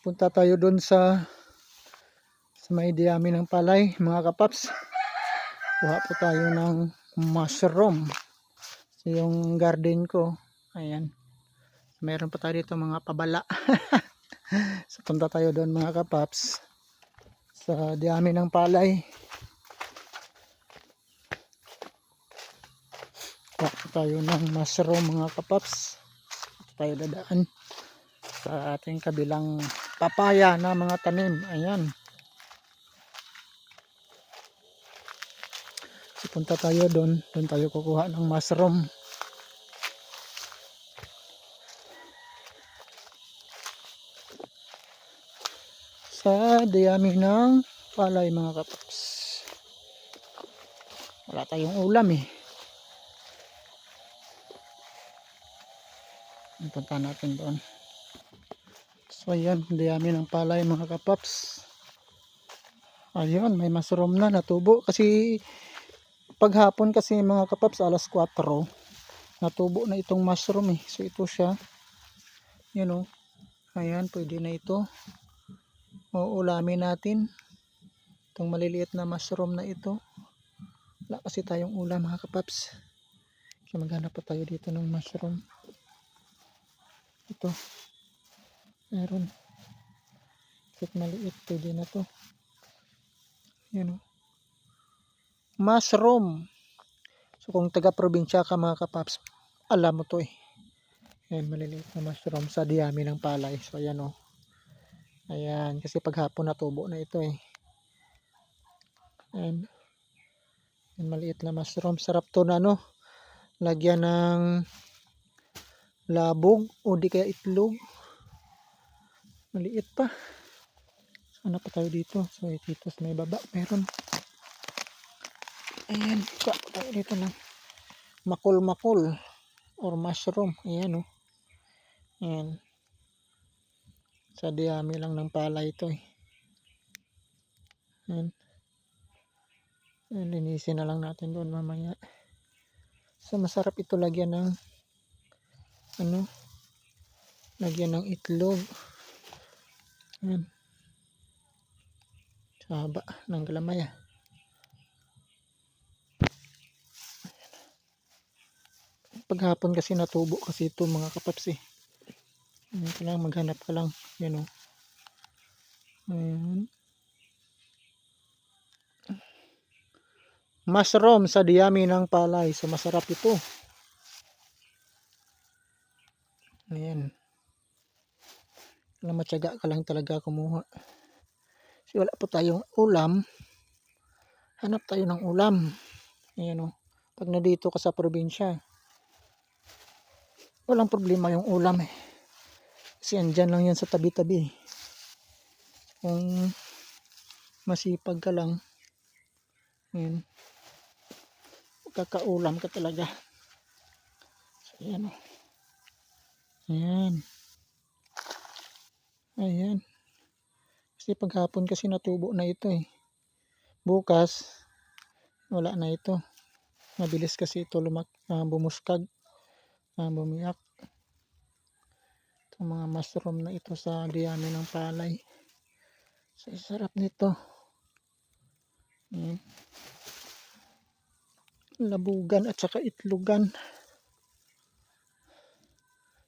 punta tayo doon sa sa may diyami ng palay mga kapaps. Kuha po tayo ng mushroom. So, yung garden ko ayan. Meron pa tayo dito mga pabala. So punta tayo doon mga kapaps. Sa diyami ng palay. Kuha tayo ng mushroom mga kapaps. Tayo dadaan sa ating kabilang papaya na mga tanim ayan So, punta tayo doon. Doon tayo kukuha ng mushroom. Sa diyami ng palay mga kapaps. Wala tayong ulam eh. Punta natin doon. So ayan, diyami ng palay mga kapaps. Ayun, may mushroom na natubo. Kasi paghapon kasi mga kapaps alas 4 natubo na itong mushroom eh. So ito siya. You know ayan pwede na ito. Uulamin natin itong maliliit na mushroom na ito. Wala kasi tayong ulam mga kapaps. Kaya maghanap pa tayo dito ng mushroom. Ito meron kahit maliit pwede na to you know mushroom. So kung taga-probinsya ka mga kapaps, alam mo to eh. Ayan, maliliit na mushroom sa diyami ng palay. So ayan o. Oh. Ayan, kasi paghapon natubo na ito eh. Ayan. Ayan, maliit na mushroom. Sarap to na no. Lagyan ng labog o di kaya itlog. Maliit pa. Sana pa tayo dito. So dito sa may baba meron. Ayan, ka tayo dito ng makul-makul or mushroom. Ayan, oh. Ayan. Sa diyami lang ng pala ito, eh. Ayan, linisin na lang natin doon mamaya. So, masarap ito lagyan ng ano, lagyan ng itlog. Ayan. Sa haba ng galamay, ah. paghapon kasi natubo kasi ito mga kapaps eh Ayan ka lang, maghanap ka lang yan o Ayan. mushroom sa diyami ng palay so masarap ito ayan kailangan matyaga ka lang talaga kumuha. Kasi wala po tayong ulam. Hanap tayo ng ulam. Ayan o pag na dito ka sa probinsya walang problema yung ulam eh. Kasi andyan lang yan sa tabi-tabi kung masipag ka lang yun kakaulam ka talaga. So yan o ayan ayan. Kasi paghapon kasi natubo na ito eh. Bukas wala na ito. Mabilis kasi ito lumak uh, bumuskag uh, bumiyak. Itong mga mushroom na ito sa diyami ng palay. So sarap nito. Ayan. labugan at saka itlugan.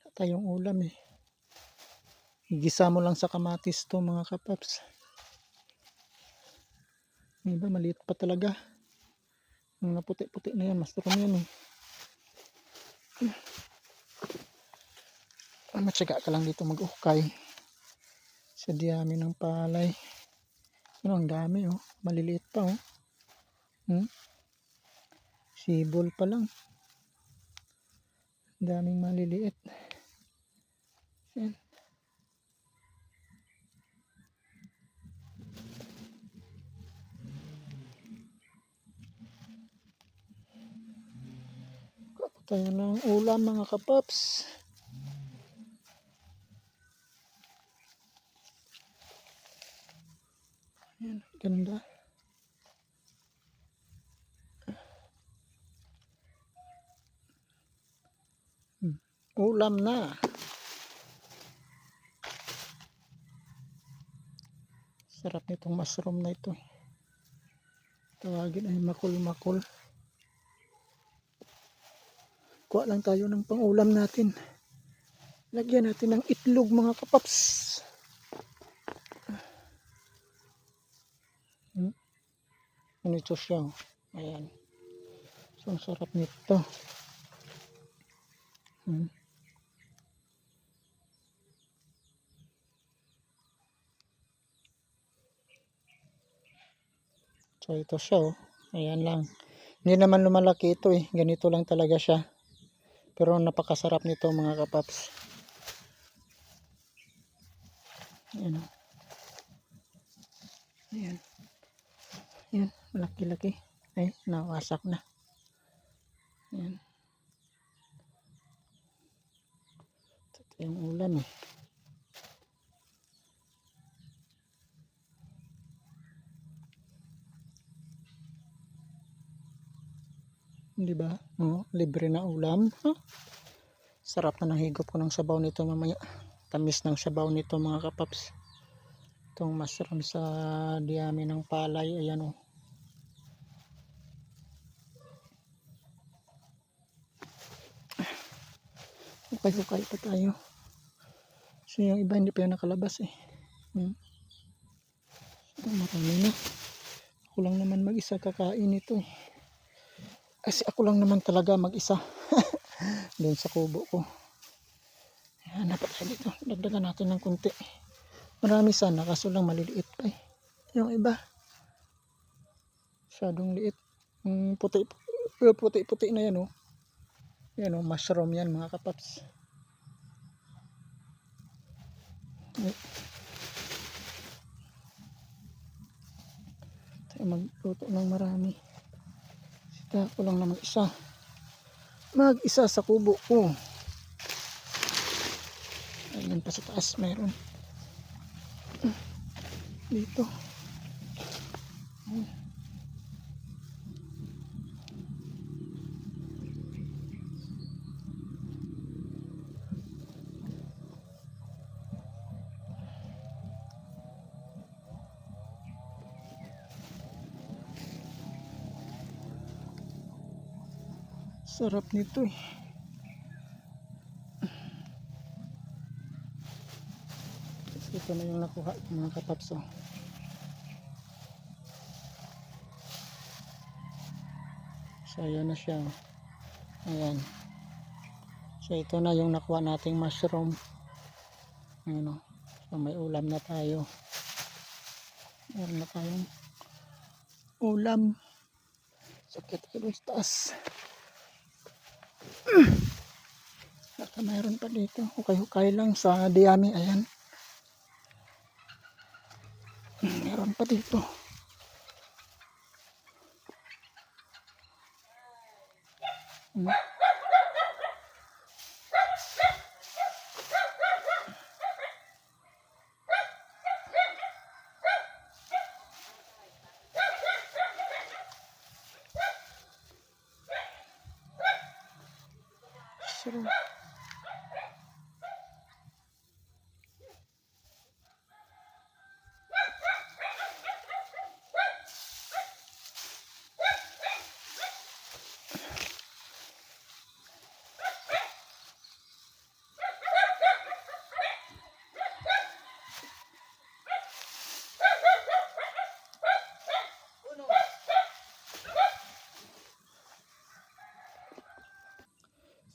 Wala tayong ulam eh gisa mo lang sa kamatis to mga kapaps. Yung iba maliit pa talaga. Yung naputi-puti na yan mushroom yan eh. Matyaga ka lang dito mag-ukay sa diyami ng palay. Ano ang dami oh. Maliliit pa oh. Hmm? sibol pa lang. Daming maliliit. Yan tayo ng ulam mga kapaps Ayan, ganda. Hmm, Ulam na. Sarap nitong mushroom na ito. Tawagin ay makul-makul. Kuha lang tayo ng pangulam natin. Lagyan natin ng itlog mga kapaps. Hmm? Ganito siya. Ayan. So, ang sarap nito. Hmm. So, ito siya. Oh. Ayan lang. Hindi naman lumalaki ito eh. Ganito lang talaga siya. Pero napakasarap nito mga kapaps. Ayan. Ayan. Ayan. Malaki-laki. Ay, nawasak na. Ayan. Ito yung ulan eh. Di ba? Oh, libre na ulam. Ha? Sarap na nahigop ko ng sabaw nito mamaya. Tamis ng sabaw nito mga kapaps. Itong mushroom sa diyami ng palay. Ayan oh. Hukay-hukay pa tayo. So yung iba hindi pa yan nakalabas eh. Hmm. So, marami na. Ako lang naman mag-isa kakain ito eh. Kasi ako lang naman talaga mag-isa. Doon sa kubo ko. Dapat tayo dito. Dagdagan natin ng kunti. Marami sana, kaso lang maliliit pa eh. Yung iba. Masyadong liit. Yung puti, puti, puti na yan oh. Yan oh, mushroom yan mga kapaps. Ay. Tayo magluto ng marami. Sita ko lang naman isa. Mag-isa sa kubo ko. Ayun pa sa taas meron. Dito. Sarap nito eh. Ito na yung nakuha mga kapaps oh. So ayan na siya. oh. Ayan. So ito na yung nakuha nating mushroom. Ayan oh. So may ulam na tayo. Meron na tayong ulam. Sakit ko doon sa taas. Baka mayroon pa dito. Hukay-hukay lang sa diami. Ayan. Meron pa dito. Hmm. Sarap.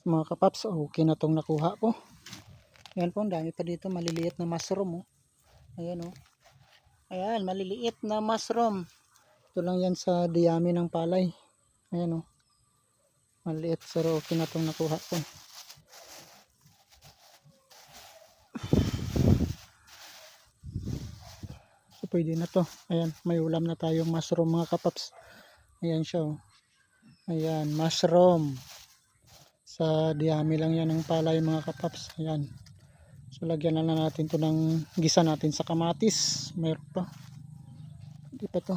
Mga kapaps. Okay na tong nakuha ko. Yan po dami pa dito. Maliliit na mushroom oh. ayan oh. Ayan maliliit na mushroom. Ito lang yan sa diyami ng palay. Ayan oh. Maliit pero okay na tong nakuha ko. So pwede na to. Ayan may ulam na tayong mushroom mga kapaps. Ayan siya oh. Ayan mushroom sa diyami lang yan ng palay mga kapaps. Ayan. So lagyan na natin to ng gisa natin sa kamatis. Mayroon pa. Hindi pa to.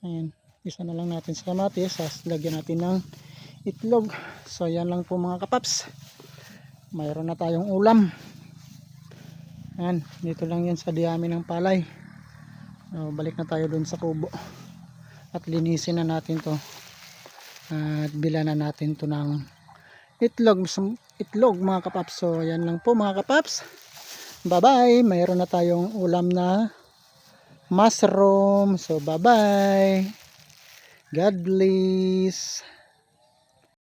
Ayan. Gisa na lang natin sa kamatis. Tapos lagyan natin ng itlog. So yan lang po mga kapaps. Mayroon na tayong ulam. Ayan. Dito lang yan sa diyami ng palay. So, balik na tayo dun sa kubo. At linisin na natin to. At bilan na natin to ng itlog. Itlog mga kapaps. So, yan lang po mga kapaps. Bye-bye. Mayroon na tayong ulam na mushroom. So, bye-bye. God bless.